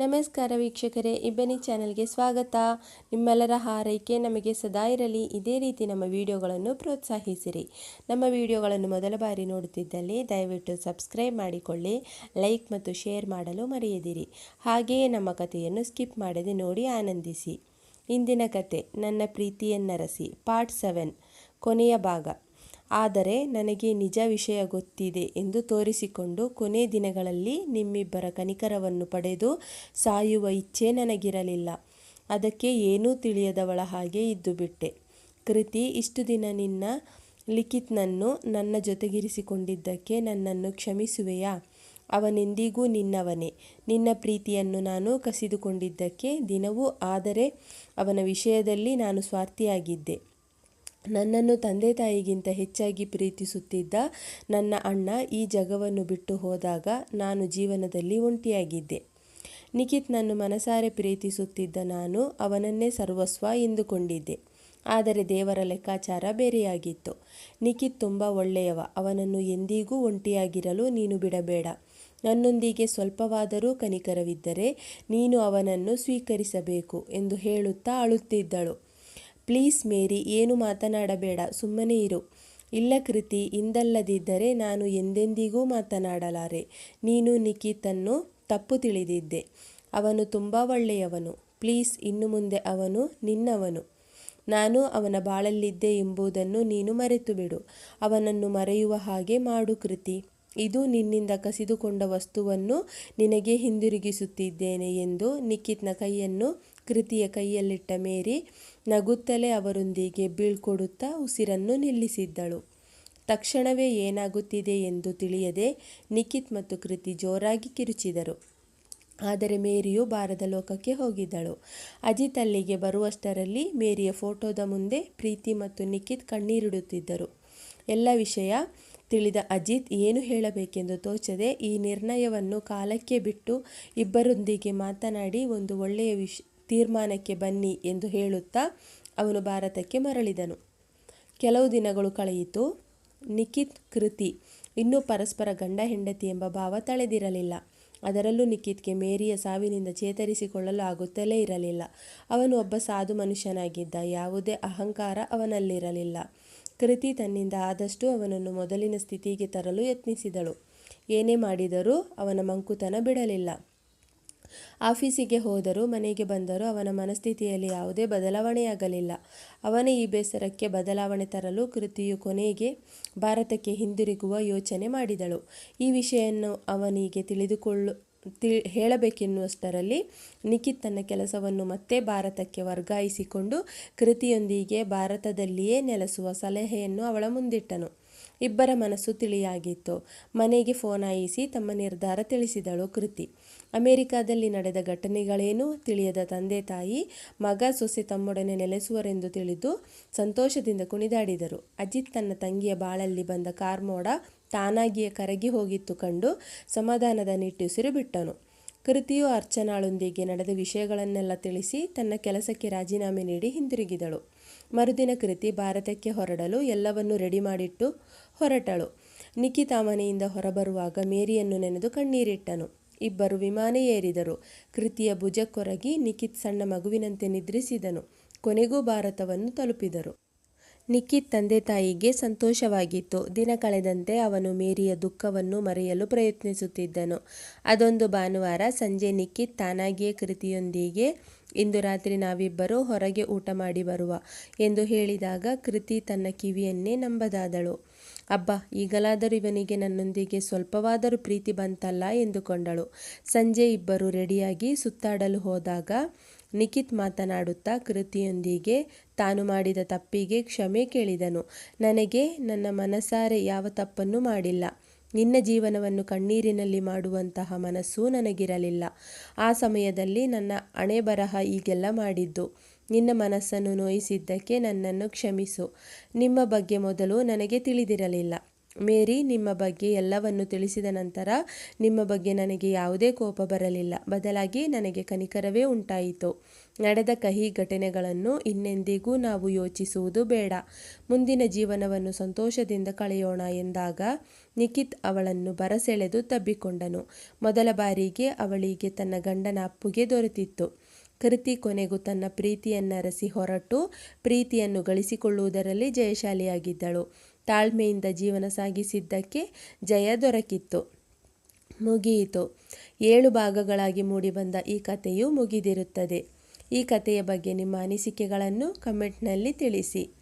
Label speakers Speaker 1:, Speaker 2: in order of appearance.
Speaker 1: ನಮಸ್ಕಾರ ವೀಕ್ಷಕರೇ, ಇಬ್ಬನಿ ಚಾನೆಲ್ಗೆ ಸ್ವಾಗತ. ನಿಮ್ಮೆಲ್ಲರ ಹಾರೈಕೆ ನಮಗೆ ಸದಾ ಇರಲಿ. ಇದೇ ರೀತಿ ನಮ್ಮ ವಿಡಿಯೋಗಳನ್ನು ಪ್ರೋತ್ಸಾಹಿಸಿರಿ. ನಮ್ಮ ವಿಡಿಯೋಗಳನ್ನು ಮೊದಲ ಬಾರಿ ನೋಡುತ್ತಿದ್ದಲ್ಲಿ ದಯವಿಟ್ಟು ಸಬ್ಸ್ಕ್ರೈಬ್ ಮಾಡಿಕೊಳ್ಳಿ, ಲೈಕ್ ಮತ್ತು ಶೇರ್ ಮಾಡಲು ಮರೆಯದಿರಿ. ಹಾಗೆಯೇ ನಮ್ಮ ಕಥೆಯನ್ನು ಸ್ಕಿಪ್ ಮಾಡದೆ ನೋಡಿ ಆನಂದಿಸಿ. ಇಂದಿನ ಕತೆ ನನ್ನ ಪ್ರೀತಿಯನ್ನರಸಿ. ಪಾರ್ಟ್ ಸೆವೆನ್, ಕೊನೆಯ ಭಾಗ. ಆದರೆ ನನಗೆ ನಿಜ ವಿಷಯ ಗೊತ್ತಿದೆ ಎಂದು ತೋರಿಸಿಕೊಂಡು ಕೊನೆ ದಿನಗಳಲ್ಲಿ ನಿಮ್ಮಿಬ್ಬರ ಕನಿಕರವನ್ನು ಪಡೆದು ಸಾಯುವ ಇಚ್ಛೆ ನನಗಿರಲಿಲ್ಲ. ಅದಕ್ಕೆ ಏನೂ ತಿಳಿಯದವಳ ಹಾಗೆ ಇದ್ದು ಬಿಟ್ಟೆ. ಕೃತಿ, ಇಷ್ಟು ದಿನ ನಿನ್ನ ಲಿಖಿತ್ನನ್ನು ನನ್ನ ಜೊತೆಗಿರಿಸಿಕೊಂಡಿದ್ದಕ್ಕೆ ನನ್ನನ್ನು ಕ್ಷಮಿಸುವೆಯಾ? ಅವನೆಂದಿಗೂ ನಿನ್ನವನೇ. ನಿನ್ನ ಪ್ರೀತಿಯನ್ನು ನಾನು ಕಸಿದುಕೊಂಡಿದ್ದಕ್ಕೆ ದಿನವೂ ಆದರೆ ಅವನ ವಿಷಯದಲ್ಲಿ ನಾನು ಸ್ವಾರ್ಥಿಯಾಗಿದ್ದೆ. ನನ್ನನ್ನು ತಂದೆ ತಾಯಿಗಿಂತ ಹೆಚ್ಚಾಗಿ ಪ್ರೀತಿಸುತ್ತಿದ್ದ ನನ್ನ ಅಣ್ಣ ಈ ಜಗವನ್ನು ಬಿಟ್ಟು ಹೋದಾಗ ನಾನು ಜೀವನದಲ್ಲಿ ಒಂಟಿಯಾಗಿದ್ದೆ. ನಿಖಿತ್ ನನ್ನ ಮನಸಾರೆ ಪ್ರೀತಿಸುತ್ತಿದ್ದ ನಾನು ಅವನನ್ನೇ ಸರ್ವಸ್ವ ಎಂದುಕೊಂಡಿದ್ದೆ. ಆದರೆ ದೇವರ ಲೆಕ್ಕಾಚಾರ ಬೇರೆಯಾಗಿತ್ತು. ನಿಖಿತ್ ತುಂಬ ಒಳ್ಳೆಯವ, ಅವನನ್ನು ಎಂದಿಗೂ ಒಂಟಿಯಾಗಿರಲು ನೀನು ಬಿಡಬೇಡ. ನನ್ನೊಂದಿಗೆ ಸ್ವಲ್ಪವಾದರೂ ಕನಿಕರವಿದ್ದರೆ ನೀನು ಅವನನ್ನು ಸ್ವೀಕರಿಸಬೇಕು ಎಂದು ಹೇಳುತ್ತಾ ಅಳುತ್ತಿದ್ದಳು. ಪ್ಲೀಸ್ ಮೇರಿ, ಏನು ಮಾತನಾಡಬೇಡ, ಸುಮ್ಮನೆ ಇರು. ಇಲ್ಲ ಕೃತಿ, ಇಂದಲ್ಲದಿದ್ದರೆ ನಾನು ಎಂದೆಂದಿಗೂ ಮಾತನಾಡಲಾರೆ. ನೀನು ನಿಖಿತನ್ನು ತಪ್ಪು ತಿಳಿದಿದ್ದೆ. ಅವನು ತುಂಬ ಒಳ್ಳೆಯವನು. ಪ್ಲೀಸ್, ಇನ್ನು ಮುಂದೆ ಅವನು ನಿನ್ನವನು. ನಾನು ಅವನ ಬಾಳಲ್ಲಿದ್ದೆ ಎಂಬುದನ್ನು ನೀನು ಮರೆತು ಬಿಡು ಅವನನ್ನು ಮರೆಯುವ ಹಾಗೆ ಮಾಡು ಕೃತಿ. ಇದು ನಿನ್ನಿಂದ ಕಸಿದುಕೊಂಡ ವಸ್ತುವನ್ನು ನಿನಗೆ ಹಿಂದಿರುಗಿಸುತ್ತಿದ್ದೇನೆ ಎಂದು ನಿಖಿತ್ನ ಕೈಯನ್ನು ಕೃತಿಯ ಕೈಯಲ್ಲಿಟ್ಟ ಮೇರಿ ನಗುತ್ತಲೇ ಅವರೊಂದಿಗೆ ಬೀಳ್ಕೊಡುತ್ತಾ ಉಸಿರನ್ನು ನಿಲ್ಲಿಸಿದ್ದಳು. ತಕ್ಷಣವೇ ಏನಾಗುತ್ತಿದೆ ಎಂದು ತಿಳಿಯದೆ ನಿಖಿತ್ ಮತ್ತು ಕೃತಿ ಜೋರಾಗಿ ಕಿರುಚಿದರು. ಆದರೆ ಮೇರಿಯು ಬಾರದ ಲೋಕಕ್ಕೆ ಹೋಗಿದ್ದಳು. ಅಜಿತ್ ಅಲ್ಲಿಗೆ ಬರುವಷ್ಟರಲ್ಲಿ ಮೇರಿಯ ಫೋಟೋದ ಮುಂದೆ ಪ್ರೀತಿ ಮತ್ತು ನಿಖಿತ್ ಕಣ್ಣೀರಿಡುತ್ತಿದ್ದರು. ಎಲ್ಲ ವಿಷಯ ತಿಳಿದ ಅಜಿತ್ ಏನು ಹೇಳಬೇಕೆಂದು ತೋಚದೆ ಈ ನಿರ್ಣಯವನ್ನು ಕಾಲಕ್ಕೆ ಬಿಟ್ಟು ಇಬ್ಬರೊಂದಿಗೆ ಮಾತನಾಡಿ ಒಂದು ಒಳ್ಳೆಯ ವಿಷ ತೀರ್ಮಾನಕ್ಕೆ ಬನ್ನಿ ಎಂದು ಹೇಳುತ್ತಾ ಅವನು ಭಾರತಕ್ಕೆ ಮರಳಿದನು. ಕೆಲವು ದಿನಗಳು ಕಳೆಯಿತು. ನಿಖಿತ್ ಕೃತಿ ಇನ್ನೂ ಪರಸ್ಪರ ಗಂಡ ಹೆಂಡತಿ ಎಂಬ ಭಾವ ತಳೆದಿರಲಿಲ್ಲ. ಅದರಲ್ಲೂ ನಿಖಿತ್ಗೆ ಮೇರಿಯ ಸಾವಿನಿಂದ ಚೇತರಿಸಿಕೊಳ್ಳಲು ಆಗುತ್ತಲೇ ಇರಲಿಲ್ಲ. ಅವನು ಒಬ್ಬ ಸಾಧು ಮನುಷ್ಯನಾಗಿದ್ದ ಯಾವುದೇ ಅಹಂಕಾರ ಅವನಲ್ಲಿರಲಿಲ್ಲ. ಕೃತಿ ತನ್ನಿಂದ ಆದಷ್ಟು ಅವನನ್ನು ಮೊದಲಿನ ಸ್ಥಿತಿಗೆ ತರಲು ಯತ್ನಿಸಿದಳು. ಏನೇ ಮಾಡಿದರೂ ಅವನ ಮಂಕುತನ ಬಿಡಲಿಲ್ಲ. ಆಫೀಸಿಗೆ ಹೋದರೂ ಮನೆಗೆ ಬಂದರೂ ಅವನ ಮನಸ್ಥಿತಿಯಲ್ಲಿ ಯಾವುದೇ ಬದಲಾವಣೆಯಾಗಲಿಲ್ಲ. ಅವನ ಈ ಬೇಸರಕ್ಕೆ ಬದಲಾವಣೆ ತರಲು ಕೃತಿಯು ಕೊನೆಗೆ ಭಾರತಕ್ಕೆ ಹಿಂದಿರುಗುವ ಯೋಚನೆ ಮಾಡಿದಳು. ಈ ವಿಷಯವನ್ನು ಅವನಿಗೆ ತಿಳಿದುಕೊಳ್ಳು ತಿ ಹೇಳಬೇಕೆನ್ನುವಷ್ಟರಲ್ಲಿ ನಿಖಿತ್ ತನ್ನ ಕೆಲಸವನ್ನು ಮತ್ತೆ ಭಾರತಕ್ಕೆ ವರ್ಗಾಯಿಸಿಕೊಂಡು ಕೃತಿಯೊಂದಿಗೆ ಭಾರತದಲ್ಲಿಯೇ ನೆಲೆಸುವ ಸಲಹೆಯನ್ನು ಅವಳ ಮುಂದಿಟ್ಟನು. ಇಬ್ಬರ ಮನಸ್ಸು ತಿಳಿಯಾಗಿತ್ತು. ಮನೆಗೆ ಫೋನ್ ಆಯಿಸಿ ತಮ್ಮ ನಿರ್ಧಾರ ತಿಳಿಸಿದಳು ಕೃತಿ. ಅಮೆರಿಕಾದಲ್ಲಿ ನಡೆದ ಘಟನೆಗಳೇನೂ ತಿಳಿಯದ ತಂದೆ ತಾಯಿ, ಮಗ ಸೊಸೆ ತಮ್ಮೊಡನೆ ನೆಲೆಸುವರೆಂದು ತಿಳಿದು ಸಂತೋಷದಿಂದ ಕುಣಿದಾಡಿದರು. ಅಜಿತ್ ತನ್ನ ತಂಗಿಯ ಬಾಳಲ್ಲಿ ಬಂದ ಕಾರ್ಮೋಡ ತಾನಾಗಿಯೇ ಕರಗಿ ಹೋಗಿತ್ತು ಕಂಡು ಸಮಾಧಾನದ ನಿಟ್ಟುಸಿರು ಬಿಟ್ಟನು ಕೃತಿಯು ಅರ್ಚನಾಳೊಂದಿಗೆ ನಡೆದ ವಿಷಯಗಳನ್ನೆಲ್ಲ ತಿಳಿಸಿ ತನ್ನ ಕೆಲಸಕ್ಕೆ ರಾಜೀನಾಮೆ ನೀಡಿ ಹಿಂದಿರುಗಿದಳು. ಮರುದಿನ ಕೃತಿ ಭಾರತಕ್ಕೆ ಹೊರಡಲು ಎಲ್ಲವನ್ನೂ ರೆಡಿ ಮಾಡಿಟ್ಟು ಹೊರಟಳು. ನಿಖಿತಾ ಮನೆಯಿಂದ ಹೊರಬರುವಾಗ ಮೇರಿಯನ್ನು ನೆನೆದು ಕಣ್ಣೀರಿಟ್ಟನು. ಇಬ್ಬರು ವಿಮಾನ ಏರಿದರು. ಕೃತಿಯ ಭುಜಕ್ಕೊರಗಿ ನಿಖಿತ್ ಸಣ್ಣ ಮಗುವಿನಂತೆ ನಿದ್ರಿಸಿದನು. ಕೊನೆಗೂ ಭಾರತವನ್ನು ತಲುಪಿದರು. ನಿಖಿತ್ ತಂದೆ ತಾಯಿಗೆ ಸಂತೋಷವಾಗಿತ್ತು. ದಿನ ಕಳೆದಂತೆ ಅವನು ಮೇರಿಯ ದುಃಖವನ್ನು ಮರೆಯಲು ಪ್ರಯತ್ನಿಸುತ್ತಿದ್ದನು. ಅದೊಂದು ಭಾನುವಾರ ಸಂಜೆ ನಿಖಿತ್ ತಾನಾಗಿಯೇ ಕೃತಿಯೊಂದಿಗೆ, ಇಂದು ರಾತ್ರಿ ನಾವಿಬ್ಬರು ಹೊರಗೆ ಊಟ ಮಾಡಿ ಬರುವ ಎಂದು ಹೇಳಿದಾಗ ಕೃತಿ ತನ್ನ ಕಿವಿಯನ್ನೇ ನಂಬದಾದಳು. ಅಬ್ಬ, ಈಗಲಾದರೂ ಇವನಿಗೆ ನನ್ನೊಂದಿಗೆ ಸ್ವಲ್ಪವಾದರೂ ಪ್ರೀತಿ ಬಂತಲ್ಲ ಎಂದುಕೊಂಡಳು. ಸಂಜೆ ಇಬ್ಬರು ರೆಡಿಯಾಗಿ ಸುತ್ತಾಡಲು ಹೋದಾಗ ನಿಖಿತ್ ಮಾತನಾಡುತ್ತಾ ಕೃತಿಯೊಂದಿಗೆ ತಾನು ಮಾಡಿದ ತಪ್ಪಿಗೆ ಕ್ಷಮೆ ಕೇಳಿದನು. ನನಗೆ ನನ್ನ ಮನಸಾರೆ ಯಾವ ತಪ್ಪನ್ನು ಮಾಡಿಲ್ಲ. ನಿನ್ನ ಜೀವನವನ್ನು ಕಣ್ಣೀರಿನಲ್ಲಿ ಮಾಡುವಂತಹ ಮನಸ್ಸು ನನಗಿರಲಿಲ್ಲ. ಆ ಸಮಯದಲ್ಲಿ ನನ್ನ ಹಣೆ ಬರಹ ಈಗೆಲ್ಲ ಮಾಡಿದ್ದು. ನಿನ್ನ ಮನಸ್ಸನ್ನು ನೋಯಿಸಿದ್ದಕ್ಕೆ ನನ್ನನ್ನು ಕ್ಷಮಿಸು. ನಿಮ್ಮ ಬಗ್ಗೆ ಮೊದಲು ನನಗೆ ತಿಳಿದಿರಲಿಲ್ಲ. ಮೇರಿ, ನಿಮ್ಮ ಬಗ್ಗೆ ಎಲ್ಲವನ್ನು ತಿಳಿಸಿದ ನಂತರ ನಿಮ್ಮ ಬಗ್ಗೆ ನನಗೆ ಯಾವುದೇ ಕೋಪ ಬರಲಿಲ್ಲ. ಬದಲಾಗಿ ನನಗೆ ಕನಿಕರವೇ ಉಂಟಾಯಿತು. ನಡೆದ ಕಹಿ ಘಟನೆಗಳನ್ನು ಇನ್ನೆಂದಿಗೂ ನಾವು ಯೋಚಿಸುವುದು ಬೇಡ. ಮುಂದಿನ ಜೀವನವನ್ನು ಸಂತೋಷದಿಂದ ಕಳೆಯೋಣ ಎಂದಾಗ ನಿಖಿತ್ ಅವಳನ್ನು ಬರಸೆಳೆದು ತಬ್ಬಿಕೊಂಡನು. ಮೊದಲ ಬಾರಿಗೆ ಅವಳಿಗೆ ತನ್ನ ಗಂಡನ ಅಪ್ಪುಗೆ ದೊರೆತಿತ್ತು. ಕೃತಿ ಕೊನೆಗೂ ತನ್ನ ಪ್ರೀತಿಯನ್ನರಸಿ ಹೊರಟು ಪ್ರೀತಿಯನ್ನು ಗಳಿಸಿಕೊಳ್ಳುವುದರಲ್ಲಿ ಜಯಶಾಲಿಯಾಗಿದ್ದಳು. ತಾಳ್ಮೆಯಿಂದ ಜೀವನ ಸಾಗಿಸಿದ್ದಕ್ಕೆ ಜಯ ದೊರಕಿತ್ತು. ಮುಗಿಯಿತು. ಏಳು ಭಾಗಗಳಾಗಿ ಮೂಡಿಬಂದ ಈ ಕಥೆಯು ಮುಗಿದಿರುತ್ತದೆ. ಈ ಕಥೆಯ ಬಗ್ಗೆ ನಿಮ್ಮ ಅನಿಸಿಕೆಗಳನ್ನು ಕಮೆಂಟ್ನಲ್ಲಿ ತಿಳಿಸಿ.